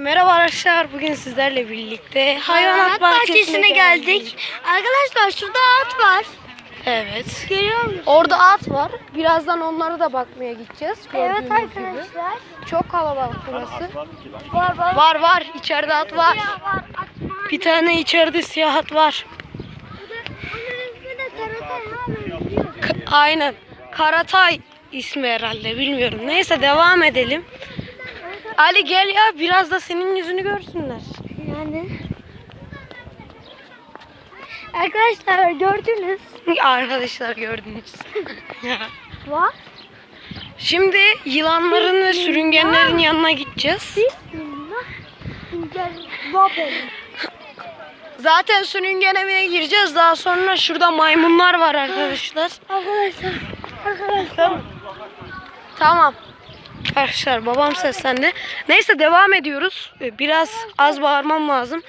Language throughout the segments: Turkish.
Merhaba arkadaşlar. Bugün sizlerle birlikte hayvanat bahçesine, geldik. Arkadaşlar şurada at var. Evet. Görüyor musunuz? Orada at var. Birazdan onlara da bakmaya gideceğiz. Evet Gördüğünüz gibi. arkadaşlar. Çok kalabalık burası. Var var. Var var. İçeride at var. Bir tane içeride siyah at var. Onun ismi de Karatay K- Aynen. Karatay ismi herhalde. Bilmiyorum. Neyse devam edelim. Ali gel ya biraz da senin yüzünü görsünler. Yani. Arkadaşlar gördünüz. Arkadaşlar gördünüz. Var. Şimdi yılanların ve sürüngenlerin yanına gideceğiz. Zaten sürüngen evine gireceğiz. Daha sonra şurada maymunlar var arkadaşlar. Arkadaşlar. Arkadaşlar. Tamam. Arkadaşlar babam seslendi. Neyse devam ediyoruz. Ee, Biraz az bağırmam lazım.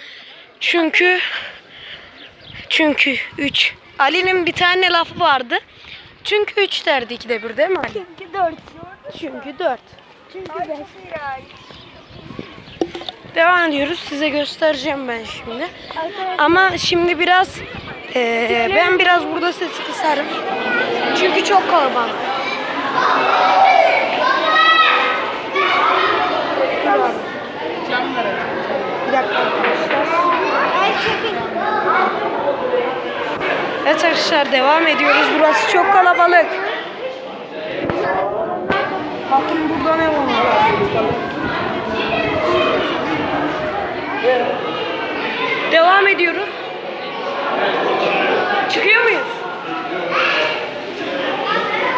Çünkü çünkü 3. Ali'nin bir tane lafı vardı. Çünkü 3 derdi ikide bir değil mi Ali? Çünkü dört. Çünkü 4. Çünkü beş. Devam ediyoruz. Size göstereceğim ben şimdi. Ama şimdi biraz eee, ben biraz burada sesi kısarım. Çünkü çok kalabalık. Bir dakika arkadaşlar. Evet arkadaşlar devam ediyoruz. Burası çok kalabalık. Bakın burada ne var? Devam ediyoruz. Çıkıyor muyuz?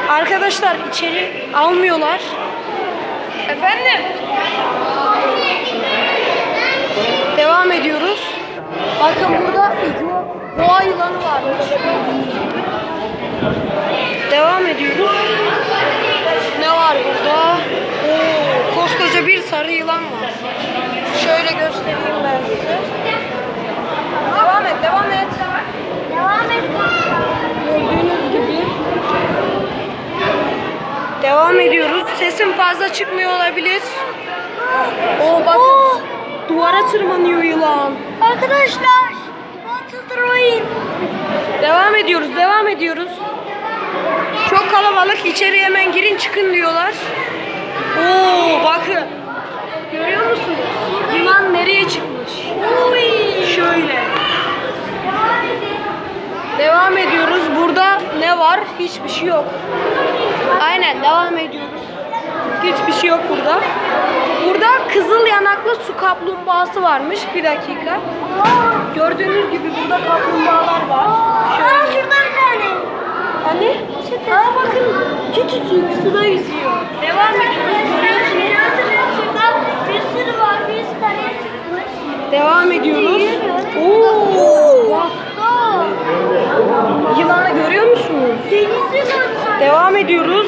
Arkadaşlar içeri almıyorlar. Efendim? Devam ediyoruz. Bakın burada boğa yılanı var. Devam ediyoruz. Ne var burada? Oo, koskoca bir sarı yılan var. Şöyle göstereyim ben size. Devam et, devam et. Devam et. Gördüğünüz gibi. Devam ediyoruz. Sesim fazla çıkmıyor olabilir. Oo bak. Duvara tırmanıyor yılan. Arkadaşlar. Battle Devam ediyoruz, devam ediyoruz. Çok kalabalık. İçeri hemen girin çıkın diyorlar. Oo bakın. Görüyor musunuz? Yılan nereye çıkmış? Şöyle. Devam ediyoruz. Burada ne var? Hiçbir şey yok. Aynen devam ediyoruz. Hiçbir şey yok burada. Yanaklı su kaplumbağası varmış. Bir dakika. Gördüğünüz gibi burada kaplumbağalar var. Aa Şöyle. şurada bir tane. Hani? Aa bakın küçücük suda yüzüyor. Devam ediyoruz. Görüyorsunuz. Şurada bir sürü var. Bir tane çıkmış. Devam ediyoruz. Oo! Bak, Yılanı görüyor musunuz? Devam ediyoruz.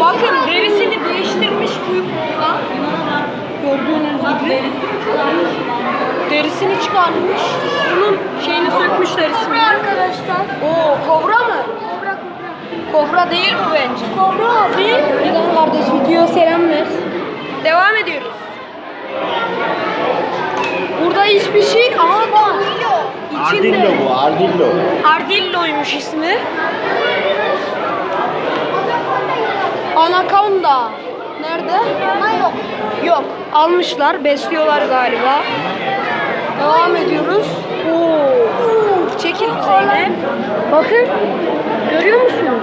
Bakın derisini değiştirmiş kuyrukla. Gördüğünüz gibi. Derisini çıkarmış. Bunun şeyini sökmüş derisini. Arkadaşlar. Oo kobra mı? Kobra kobra. Kobra değil bu bence. Kobra abi. Yılan kardeş video selam ver. Devam ediyoruz. Burada hiçbir şey ama var. İçinde. Ardillo bu, Ardillo. Ardillo'ymuş ismi. Anaconda. Nerede? yok. Yok. Almışlar. Besliyorlar galiba. Devam ediyoruz. Oo. Çekil Zeynep. Bakın. Görüyor musunuz?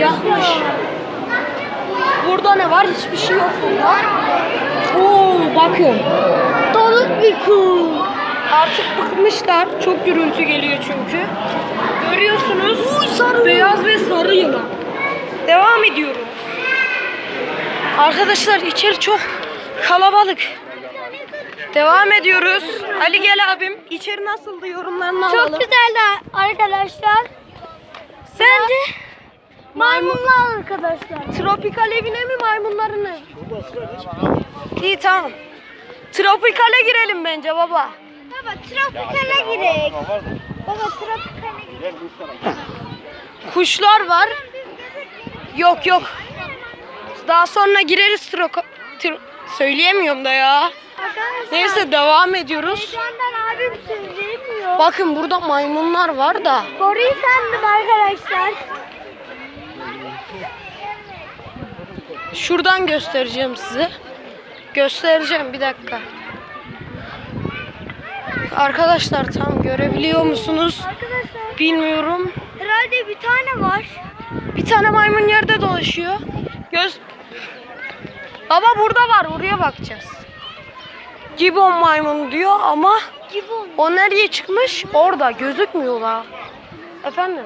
Yapmış. Burada ne var? Hiçbir şey yok burada. Oo bakın. Donuk bir kum. Artık bıkmışlar. Çok gürültü geliyor çünkü. Görüyorsunuz. Beyaz ve sarı yılan. Devam ediyorum. Arkadaşlar içeri çok kalabalık. Devam ediyoruz. Ali gel abim. İçeri nasıldı yorumlarını alalım. Çok güzeldi arkadaşlar. Bence maymunlar arkadaşlar. Tropikal evine mi maymunlarını? İyi tamam. Tropikale girelim bence baba. Baba tropikale girek. Baba tropikale girek. Kuşlar var. Yok yok. Daha sonra gireriz troko, tro- Söyleyemiyorum da ya. Arkadaşlar. Neyse devam ediyoruz. Heyecandan abim söyleyemiyor. Bakın burada maymunlar var da. Koruyu sandım arkadaşlar. Şuradan göstereceğim size. Göstereceğim bir dakika. Arkadaşlar tam görebiliyor musunuz? Arkadaşlar. Bilmiyorum. Herhalde bir tane var. Bir tane maymun yerde dolaşıyor. Göz Baba burada var. Buraya bakacağız. Gibbon maymun diyor ama Gibi onu. o nereye çıkmış? Orada gözükmüyorlar. Efendim?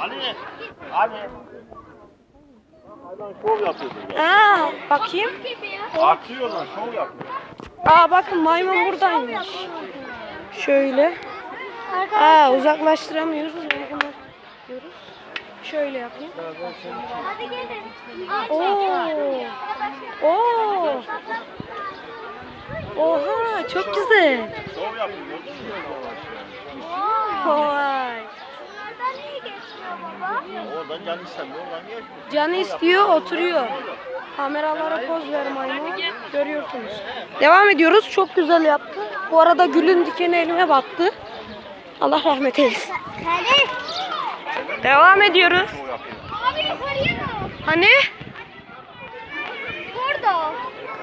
Ali. Ali. Hayvan şov yapıyordu. Aa, bakayım. Artıyor lan şov yapıyor. Aa bakın maymun buradaymış. Şöyle. Aa uzaklaştıramıyoruz. Şöyle yapayım. Hadi gelin. Oo. Oo. Oha çok güzel. Şov mü? Vay. Bunlardan niye geçmiyor baba? Oradan can istemiyor. Oradan geçmiyor. Canı istiyor oturuyor. Kameralara poz ver maymun. Görüyorsunuz. Devam ediyoruz. Çok güzel yaptı. Bu arada gülün dikeni elime battı. Allah rahmet eylesin. Devam ediyoruz. Abi yukarıya? Hani?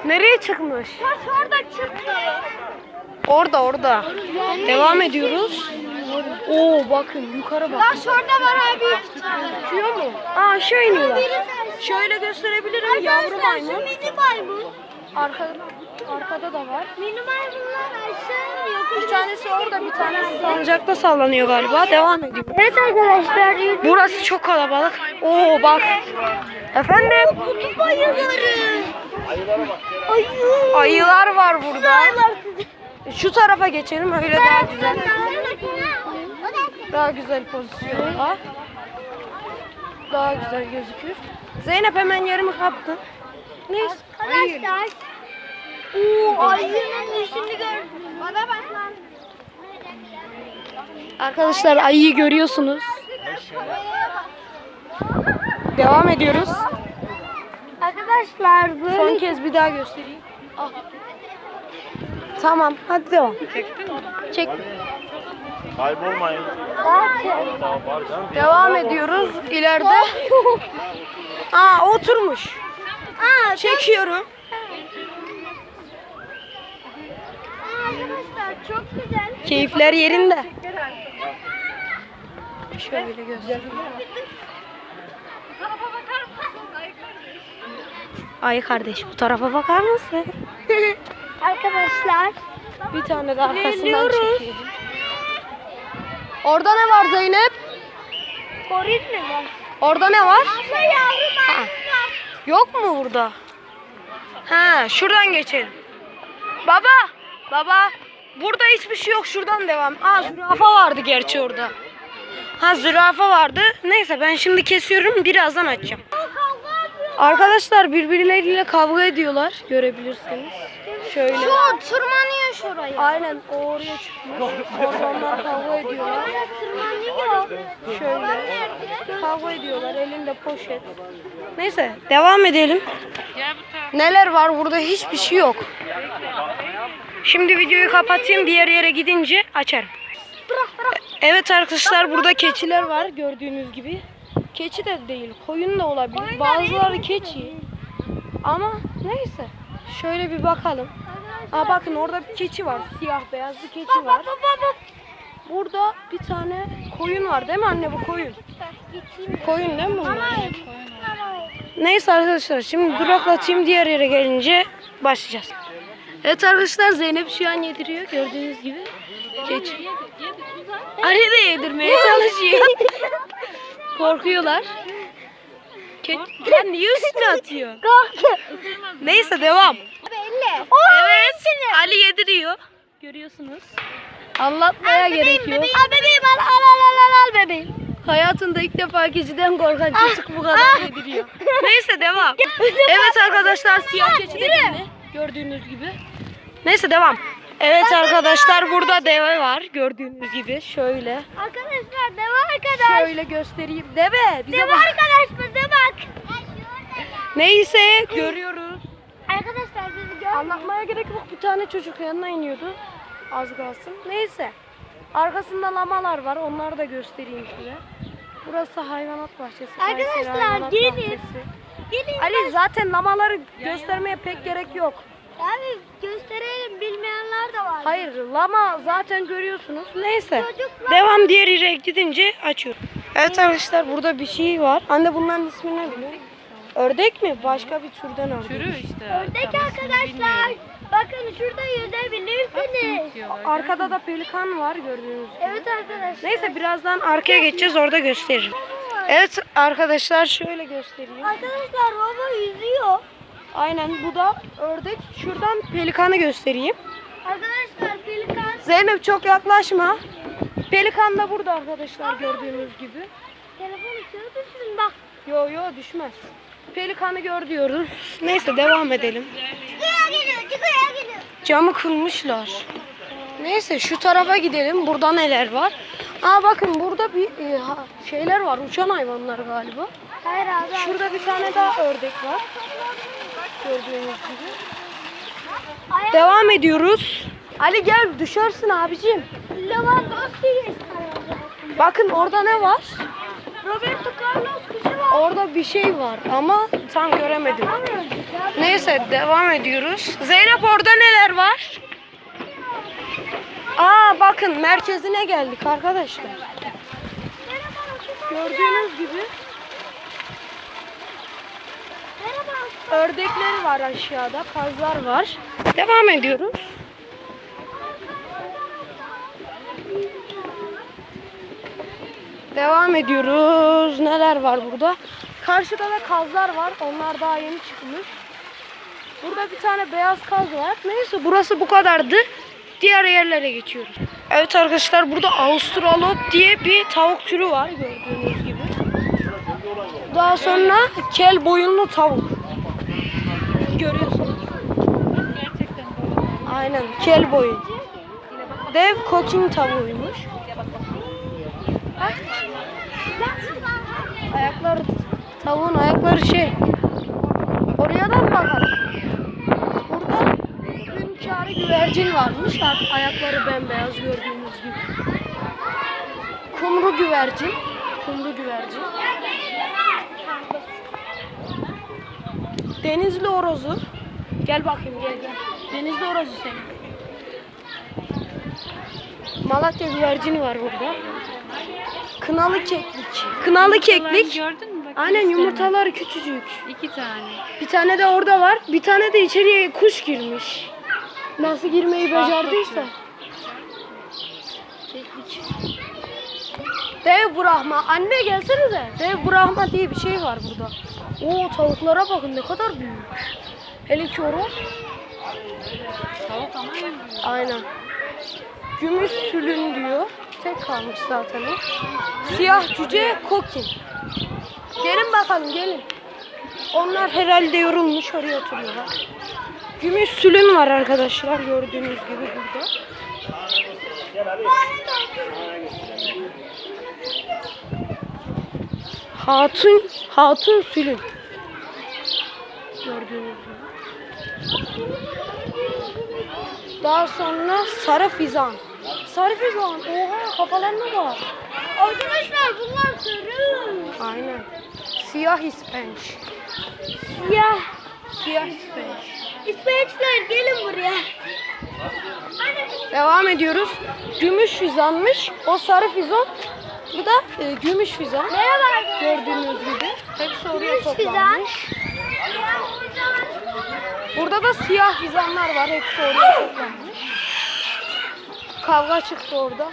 Nereye çıkmış? Taş orada çıktı. Orada orada. Devam ediyoruz. Oo bakın yukarı bak. Taş orada var abi. Çıkıyor mu? Aa aşağı iniyorlar. Şöyle gösterebilirim yavru maymun. Mini maymun. Arkada, arkada da var. Mini maymunlar aşağı iniyor. Bir tanesi orada bir tanesi salıncakta sallanıyor galiba. Devam ediyor. Evet arkadaşlar. Burası çok kalabalık. Oo bak. Efendim? Kutup ayıları. Ayılara bak. Ayı. Ayılar var burada. Şu tarafa geçelim öyle daha güzel. Daha güzel pozisyon var. Daha güzel gözükür. Zeynep hemen yerimi kaptı. Neyse. Arkadaşlar. Oo ayının yüzünü gördüm. Bana bak lan. Arkadaşlar ayıyı görüyorsunuz. Devam ediyoruz. Arkadaşlar böyle Son kez bir daha göstereyim. Ah. Tamam hadi devam. Çek. Kaybolmayın. zaten. Daha var canım. Devam ediyoruz. İleride. Aa oturmuş. Aa, Çekiyorum. Arkadaşlar çok güzel. Keyifler yerinde. Şöyle göstereyim. Ay kardeş bu tarafa bakar mısın? Arkadaşlar Bir tane de arkasından çekeyim. Orada ne var Zeynep? korin mi var? Orada ne var? Abla yavru Ha. Yok mu burada? Ha, şuradan geçelim. Baba, baba. Burada hiçbir şey yok. Şuradan devam. Aa, zürafa vardı gerçi orada. Ha, zürafa vardı. Neyse ben şimdi kesiyorum. Birazdan açacağım. Arkadaşlar birbirleriyle kavga ediyorlar. Görebilirsiniz. Şöyle. Şu tırmanıyor şuraya. Aynen o oraya çıkmış. Orada onlar kavga ediyorlar. Tırmanıyor. Şöyle. Kavga ediyorlar. Elinde poşet. Neyse devam edelim. Neler var burada hiçbir şey yok. Şimdi videoyu kapatayım. Diğer yere gidince açarım. Evet arkadaşlar burada keçiler var gördüğünüz gibi. Keçi de değil, koyun da olabilir. Bazıları keçi. Ama neyse. Şöyle bir bakalım. Aa bakın orada bir keçi var. Siyah beyaz bir keçi var. Burada bir tane koyun var değil mi anne bu koyun? Koyun değil mi bunlar? Neyse arkadaşlar şimdi duraklatayım diğer yere gelince başlayacağız. Evet arkadaşlar Zeynep şu an yediriyor gördüğünüz gibi. Keçi. Ali de yedirmeye çalışıyor. Korkuyorlar. Lan niye üstüne atıyor? Neyse devam. Belli. Evet Ali yediriyor. Görüyorsunuz. Anlatmaya gerek yok. Al bebeğim al al al al al bebeğim. Hayatında ilk defa keçiden korkan çocuk bu kadar yediriyor. Neyse devam. Evet arkadaşlar siyah keçi de beni. Gördüğünüz gibi. Neyse devam. Evet arkadaşlar burada deve var. Gördüğünüz gibi şöyle. Arkadaşlar deve arkadaş. Şöyle göstereyim. Deve bize Deve bak. arkadaş bize bak. Neyse görüyoruz. Arkadaşlar Anlatmaya gerek yok. Bir tane çocuk yanına iniyordu. Az kalsın. Neyse. Arkasında lamalar var. Onları da göstereyim size. Burası hayvanat bahçesi. Kayseri Arkadaşlar, Hayvanat gelin. Bahçesi. Gelin. Ali zaten lamaları göstermeye pek gerek yok. Abi gösterelim bilmeyenler de var. Hayır lama zaten görüyorsunuz. Neyse. Çocuklar- Devam diğer yere gidince açıyorum. Evet arkadaşlar burada bir şey var. Anne bunların ismi ne biliyor? Ördek mi? Başka bir türden ördek. Türü işte. Ördek ismini arkadaşlar. Bakın şurada yüzebilirsiniz. Arkada da pelikan var gördüğünüz gibi. Evet arkadaşlar. Neyse birazdan arkaya geçeceğiz orada gösteririm. Evet arkadaşlar şöyle göstereyim. Arkadaşlar baba yüzüyor. Aynen bu da ördek. Şuradan pelikanı göstereyim. Arkadaşlar pelikan. Zeynep çok yaklaşma. Pelikan da burada arkadaşlar gördüğünüz gibi. Telefonu sığdısın bak. Yo yo düşmez. Pelikanı gör diyoruz. Neyse devam edelim. Çıkıyor geliyor çıkıyor geliyor. Camı kılmışlar. Neyse şu tarafa gidelim. Burada neler var? Aa bakın burada bir e, şeyler var. Uçan hayvanlar galiba. Hayır abi. Şurada bir tane daha ördek var. Gördüğünüz gibi. Devam ediyoruz. Ali gel düşersin abicim. Lewandowski Bakın orada ne var? Roberto Carlos kuşu var. Orada bir şey var ama tam göremedim. Neyse devam ediyoruz. Zeynep orada neler var? Aa bakın merkezine geldik arkadaşlar. Gördüğünüz gibi Merhaba. Ördekleri var aşağıda, kazlar var. Devam ediyoruz. Devam ediyoruz. Neler var burada? Karşıda da kazlar var. Onlar daha yeni çıkmış. Burada bir tane beyaz kaz var. Neyse burası bu kadardı. Diğer yerlere geçiyoruz. Evet arkadaşlar burada Australop diye bir tavuk türü var gördüğünüz gibi. Daha sonra kel boyunlu tavuk. Görüyorsunuz. Gerçekten böyle. Aynen kel boyun. Dev koking tavuğuymuş. Bak. Ayakları tavuğun ayakları şey. Oraya da bakalım? Burada hünkârı güvercin varmış. Ay- Ayakları bembeyaz gördüğünüz gibi. Kumru güvercin. Kumru güvercin. Denizli orozu. Gel bakayım gel gel. Denizli orozu senin. Malatya güvercini var burada. Kınalı keklik. Kınalı keklik. Gördün mü? Bak, Aynen göstereyim. yumurtaları küçücük. İki tane. Bir tane de orada var. Bir tane de içeriye kuş girmiş. Nasıl girmeyi becerdiyse. Keklik. Dev Brahma. Anne gelsenize. Dev Brahma diye bir şey var burada. Oo tavuklara bakın ne kadar büyük. Hele ki horoz. Tavuk ama. Aynen. Gümüş sülün diyor. Tek kalmış zaten o. Siyah cüce kokin. Gelin bakalım gelin. Onlar herhalde yorulmuş oraya oturuyorlar. Gümüş sülün var arkadaşlar gördüğünüz gibi burada. Hatun, hatun sülün. Gördüğünüz gibi. Daha sonra sarı fizan. Sarı fizan. Oha kafalarına bak. Arkadaşlar bunlar sarı. Aynen. Siyah ispenç. Ya. Siyah ispenç. İsveçler gelin buraya. Devam ediyoruz. Gümüş fizanmış. O sarı fizan. Bu da e, gümüş fizan. Merhaba. Gördüğünüz gibi. Hepsi oraya Gümüş fizan. Burada da siyah fizanlar var. Hepsi oraya toplanmış. Kavga çıktı orada.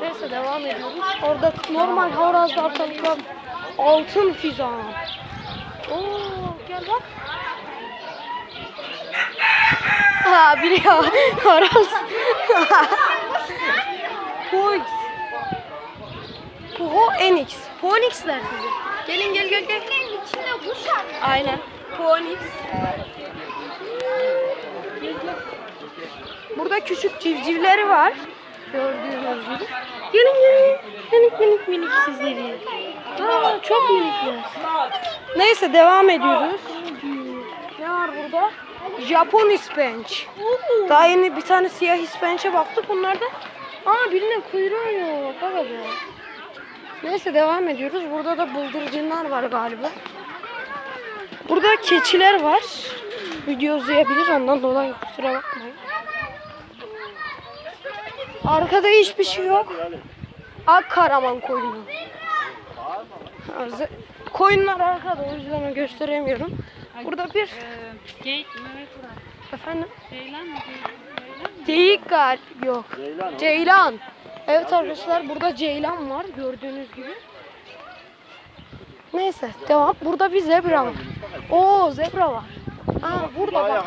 Neyse devam ediyoruz. Orada normal horazlar tavuklar. Altın fizan. Oo, gel bak. Ha biri ya. Horoz. Poix. Puho Enix. Ponix'ler sizi. Gelin gel gel gel. İçinde kuş var. Aynen. Ponix. Burada küçük civcivleri var. Gördüğünüz gibi. Gelin gelin. Minik minik minik sizleri. Aa, çok minikler. Neyse devam ediyoruz. Ne var burada? Japon ispenç. Daha yeni bir tane siyah ispençe baktık. Bunlar da Aa birinin kuyruğu yok. Bak. Neyse devam ediyoruz. Burada da bıldırcınlar var galiba. Burada keçiler var. Video uzayabilir ondan dolayı kusura bakmayın. Arkada hiçbir şey yok. Ak karaman koyunu. Koyunlar arkada o yüzden onu gösteremiyorum. Burada bir Ee, geyik efendim Ceylan mı? Geyik, gal yok. Ceylan. Ceylan. Evet arkadaşlar burada ceylan var gördüğünüz gibi. Neyse devam. Burada bir zebra var. Oo zebra var. Aa burada bak.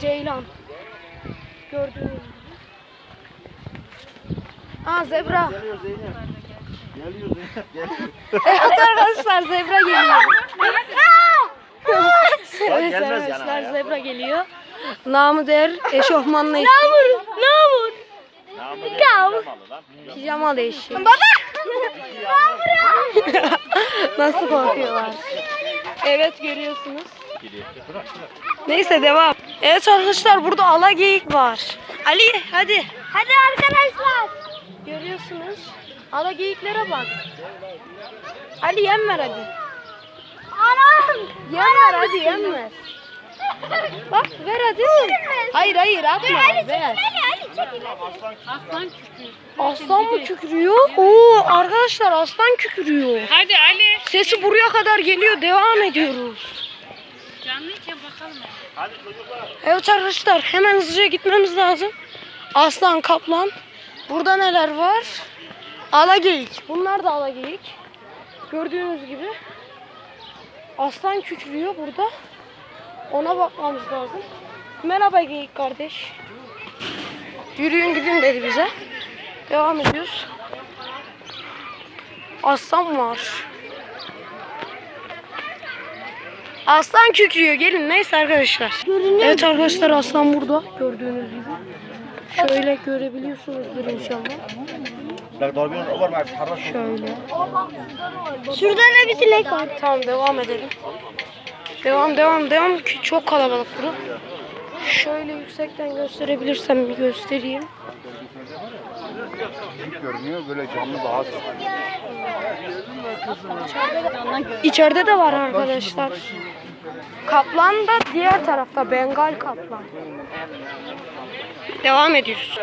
Ceylan. Gördüğünüz. Aa zebra. Geliyor Zeynep. Geliyor Zeynep. Geliyor. Evet arkadaşlar zebra geliyor. evet gelmez arkadaşlar ya. zebra geliyor. Namı der eşofmanla eşek. Namur. Namur. Namı ne? Pijamalı. Pijamalı eşek. Nasıl korkuyorlar. Evet görüyorsunuz. Neyse devam. Evet arkadaşlar burada ala geyik var. Ali hadi. Hadi arkadaşlar. Görüyorsunuz. Ala geyiklere bak. Ali yem ver hadi. Anam. Yem ver hadi yem ver. Bak ver hadi. Hayır hayır atma ver. Aslan kükrüyor. Aslan mı kükürüyor? Oo arkadaşlar aslan kükürüyor. Hadi Ali. Sesi buraya kadar geliyor. Devam ediyoruz. Canlıyken bakalım. Hadi çocuklar. Evet arkadaşlar hemen hızlıca gitmemiz lazım. Aslan, kaplan. Burada neler var? Alageyik. Bunlar da alageyik. Gördüğünüz gibi. Aslan kükrüyor burada. Ona bakmamız lazım. Merhaba geyik kardeş. Yürüyün gidin dedi bize. Devam ediyoruz. Aslan var. Aslan kükrüyor. Gelin neyse arkadaşlar. Evet arkadaşlar aslan burada. Gördüğünüz gibi. Şöyle görebiliyorsunuzdur inşallah. Şöyle. Şurada da bir sinek var. Tamam devam edelim. Devam devam devam ki çok kalabalık bura. Şöyle yüksekten gösterebilirsem bir göstereyim. görünüyor böyle canlı daha çok. İçeride de var arkadaşlar. Kaplan da diğer tarafta Bengal kaplan. Devam ediyoruz.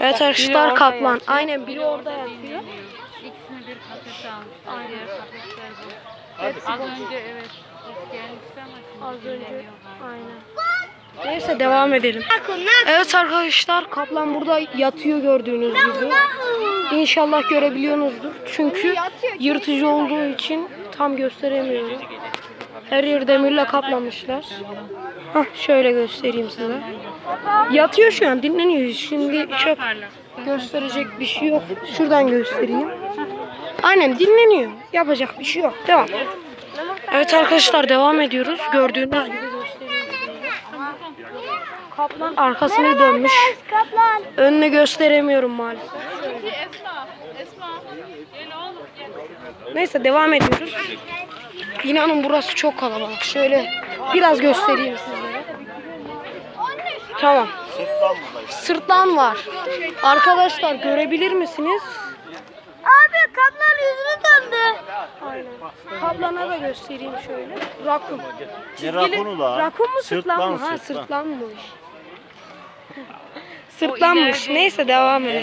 Evet arkadaşlar kaplan. Aynen biri orada yatıyor. İkisini bir kafese almışlar. Diğer kafesler bu. Az önce evet. Gelmişti ama Az önce. Aynen. Neyse devam edelim. Evet arkadaşlar kaplan burada yatıyor gördüğünüz gibi. İnşallah görebiliyorsunuzdur. Çünkü yırtıcı olduğu için tam gösteremiyorum. Her yeri demirle kaplamışlar. Hah şöyle göstereyim size. Yatıyor şu an dinleniyor. Şimdi çok gösterecek bir şey yok. Şuradan göstereyim. Aynen dinleniyor. Yapacak bir şey yok. Devam. Evet arkadaşlar devam ediyoruz. Gördüğünüz gibi. Kaplan arkasını dönmüş. Kaplan. Önünü gösteremiyorum maalesef. Neyse devam ediyoruz. İnanın burası çok kalabalık. Şöyle biraz göstereyim sizlere. Tamam. Sırtlan buradayız. Sırtlan var. Arkadaşlar görebilir misiniz? Abi kaplan yüzünü döndü. Aynen. Kaplana da göstereyim şöyle. Rakun. Ne rakunu la? Rakun mu sırtlan, Sırtlan, mı? Ha sırtlan. sırtlanmış. Sırtlanmış. Neyse devam edelim.